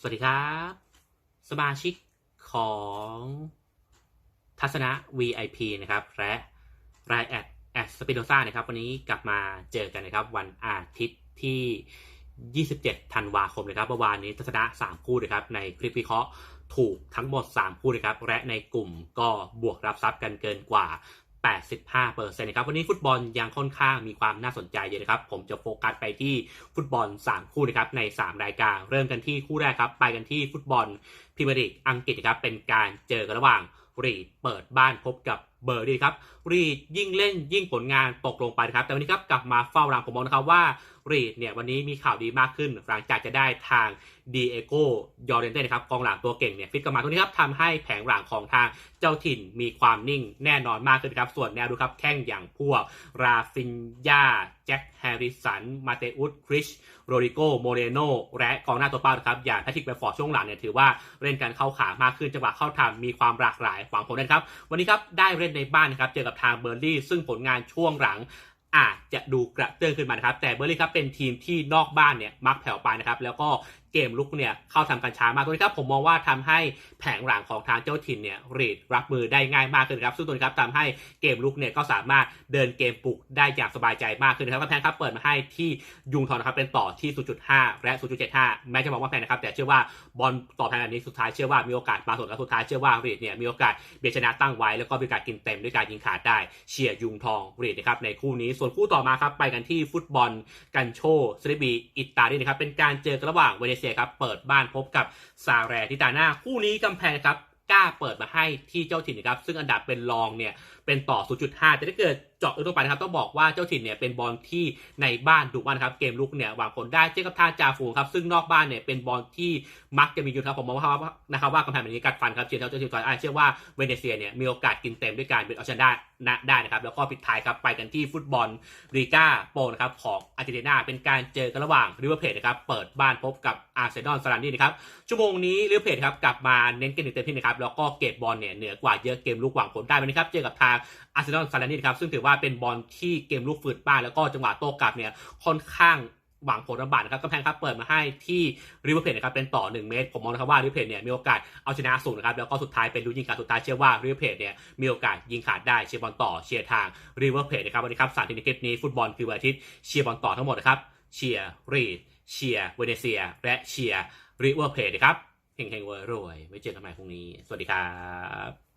สวัสดีครับ สมาชิกของทัศนะ VIP นะครับ และรายแอดแอดสปิโนซ่านะครับ วันนี้กลับมาเจอกันนะครับ วันอาทิตย์ที่ 27 ธันวาคมนะครับเมื่อวานนี้ทัศนะ 3 คู่นะครับ ในคลิปวิเคราะห์ถูกทั้งหมด 3 คู่นะครับ และในกลุ่มก็บวกรับทรัพย์กันเกินกว่า 85%นะครับวันนี้ฟุตบอลยังค่อนข้างมีความน่าสนใจเยอะนะครับ ผมจะโฟกัสไปที่ฟุตบอล 3 คู่นะครับใน 3 รายการ เริ่มกันที่คู่แรกครับ ไปกันที่ฟุตบอลพรีเมียร์ลีกอังกฤษนะครับเป็นการเจอกันระหว่างรีดเปิดบ้านพบกับเบอร์ดีครับรีดยิ่งเล่นยิ่งผลงานตกลงไปครับ แต่วันนี้ครับกลับมาเฝ้ารังผมมองนะครับว่ารีดเนี่ยวันนี้มีข่าวดีมากขึ้น หลังจากจะได้ทางดีเอโกยอร์เรนเต้นะครับกองหลังตัวเก่งเนี่ยฟิตกลับมาตรงนี้ครับทำให้แผงหลังของทางเจ้าถิ่นมีความนิ่งแน่นอนมากขึ้นครับ ส่วนแนวดูครับแข้งอย่างพวกราฟินยาแจ็คแฮร์ริสัน มาเตอุสคริชโรดิโกโมเรโนและกองหน้าตัวเป้านะครับอย่างแพทริกแบฟอร์ดช่วงหลังเนี่ยถือว่าเล่นกันเข้าขามากขึ้นจังหวะเข้าทำมีความหลากหลายหวังผลนะครับ วันนี้ครับได้เล่นในบ้านนะครับเจอกับทางเบอร์ลี่ซึ่งผลงานช่วงหลัง อาจจะดูกระเตื้องขึ้นมานะครับ แต่เบอร์ลี่ครับเป็นทีมที่นอกบ้านเนี่ยมักแผ่วไปนะครับ แล้วก็เกมลุกเนี่ยเข้าทำกันช้ามากตัวนี้ครับผมมองว่าทำให้แผงหลังของทางเจ้าถิ่นเนี่ยรีดรับมือได้ง่ายมากขึ้นครับซึ่งตัวนี้ครับทำให้เกมลุกเนี่ยก็สามารถเดินเกมปลุกได้อย่างสบายใจมากขึ้นนะครับก็แพนครับเปิดมาให้ที่ยุงทองนะครับเป็นต่อที่ 0.5 และ 0.75 แม้จะมองว่าแพงนะครับแต่เชื่อว่าบอลต่อแพงอันนี้สุดท้ายเชื่อว่ามีโอกาสมาสดและสุดท้ายเชื่อว่ารีดเนี่ยมีโอกาสเบียดชนะตั้งไว้แล้วก็มีโอกาสกินเต็มด้วยการยิงขาดได้เชียร์ยุงทองรีดนะครับในคู่นี้ส่วนคู่ต่อมาครับไปกันที่ฟุตบอลกันโชซริบีอิตาลีนะครับเป็นการเจอกันระหว่างเวเนเซียครับเปิดบ้านพบกับซาแรทิตาน่าคู่นี้กำแพงครับกล้าเปิดมาให้ที่เจ้าถิ่นนะครับซึ่งอันดับเป็นรองเนี่ยเป็นต่อ 0.5 แต่ถ้าเกิดเจาะลึกลงไปนะครับต้องบอกว่าเจ้าถิ่นเนี่ยเป็นบอลที่ในบ้านดุมากนะครับเกมลุกเนี่ยหวังผลได้เช่นกับท่าจาฟูครับซึ่งนอกบ้านเนี่ยเป็นบอลที่มักจะมีอยู่ครับผมมองว่านะครับว่ากำแพงแบบนี้กัดฟันครับเชียร์เจ้าถิ่นก่อนอาเชื่อว่าเวเนเซียเนี่ยมีโอกาสกินเต็มด้วยการเบียดเอาชนะได้ได้นะครับแล้วก็ปิดท้ายครับไปกันที่ฟุตบอลลีกาโปนะครับของอาร์เจนตินาเป็นการเจอกันระหว่างริเวอร์เพลนะครับเปิดบ้านพบกับอาร์เซนอลซาลานี่นะครับชั่วโมงนี้ริเวอร์เพลครับกลับมาเน้นเกมเต็มที่นะครับแล้วก็เก็บบอลเนี่ยเหนือกว่าเยอะเกมลุกหวังผลได้นนี้ครับเจอกับทางอาร์เซนอลซาลานี่ครับซึ่งถือว่า่าเป็นบอลที่เกมลุกฝืดบ้านแล้วก็จังหวะโต้กลับเนี่ยค่อนข้างหวังผลลำบากนะครับกำแพงครับเปิดมาให้ที่ริเวอร์เพลนะครับเป็นต่อ 1 เมตร ผมมองนะครับว่าริเวอร์เพลเนี่ยมีโอกาสเอาชนะสูงนะครับแล้วก็สุดท้ายเป็นลูกยิงขาดสุดท้ายเชื่อว่าริเวอร์เพลเนี่ยมีโอกาสยิงขาดได้เชียร์บอลต่อเชียร์ทางริเวอร์เพลนะครับวันนี้ครับสามทีในคลิปนี้ฟุตบอลคือวันอาทิตย์เชียร์บอลต่อทั้งหมดนะครับเชียร์รีเชียร์เวเนเซีย และเชียร์ริเวอร์เพลนะครับเฮงๆรวยไว้เจอกันใหม่พรุ่งนี้ สวัสดีครับ